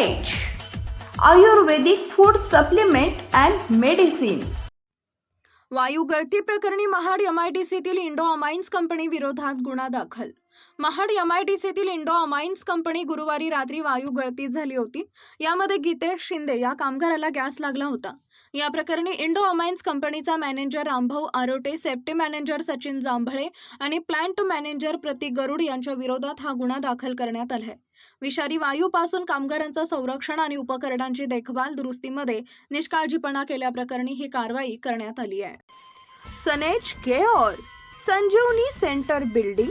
H Ayurvedic food supplement and medicine वायू गळती प्रकरणी महाड एमआयडीसीतील इंडो अमाइन्स कंपनी विरोधात गुन्हा दाखल. महाड एमआयडीसीतील इंडो अमाइन्स कंपनी गुरुवारी रात्री वायू गळती झाली होती. यामध्ये गीतेश शिंदे या कामगाराला गॅस लागला होता. या प्रकरणी इंडो अमाइन्स कंपनीचा manager Rambhau Arote safety manager Sachin Jambhale आणि प्लांट मॅनेजर प्रतीक गरुड यांच्या विरोधात हा गुन्हा दाखल करण्यात आलाय. विषारी वायूपासून कामगारांचं संरक्षण आणि उपकरणांची देखभाल दुरुस्तीमध्ये निष्काळजीपणा केल्याप्रकरणी ही कारवाई करण्यात आली आहे. सनेज care Sanjeevani centre building.